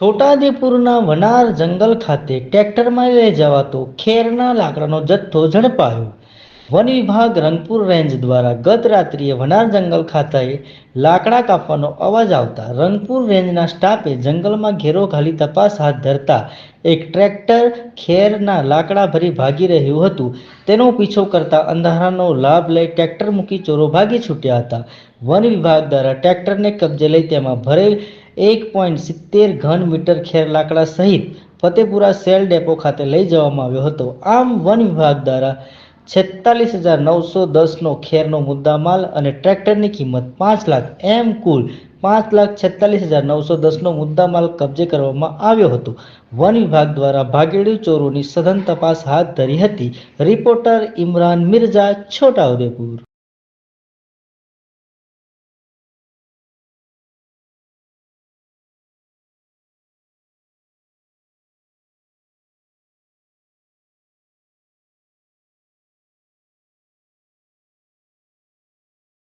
છોટાઉદેપુરના વનાર જંગલ ખાતે ટ્રેક્ટરમાં લઈ જવાતો ખેરના લાકડાનો જથ્થો ઝડપાયો. વન વિભાગ રંગપુર રેન્જ દ્વારા ગત રાત્રિએ વનાર જંગલ ખાતે લાકડા કાપવાનો અવાજ આવતા રંગપુર રેન્જના સ્ટાફે જંગલમાં ઘેરો ઘાલી તપાસ હાથ ધરતા એક ટ્રેક્ટર ખેરના લાકડા ભરી ભાગી રહ્યું હતું. તેનો પીછો કરતા અંધારાનો લાભ લઈ ટ્રેક્ટર મૂકી ચોરો ભાગી છૂટ્યા હતા. વન વિભાગ દ્વારા ટ્રેક્ટરને કબજે લઈ તેમાં ભરેલ એક પોઈન્ટ સિત્તેર ઘન મીટર ખેર લાકડા સહિત ફતેપુરા સેલ ડેપો ખાતે લઈ જવામાં આવ્યો હતો. આમ વન વિભાગ દ્વારા છેતાલીસ હજાર નવસો દસનો ખેરનો મુદ્દામાલ અને ટ્રેક્ટરની કિંમત પાંચ લાખ, એમ કુલ પાંચ લાખ છેતાલીસ હજાર નવસો દસનો મુદ્દામાલ કબજે કરવામાં આવ્યો હતો. વન વિભાગ દ્વારા ભાગેડુ ચોરોની સઘન તપાસ હાથ ધરી હતી. રિપોર્ટર ઇમરાન મિર્ઝા, છોટાઉદેપુર.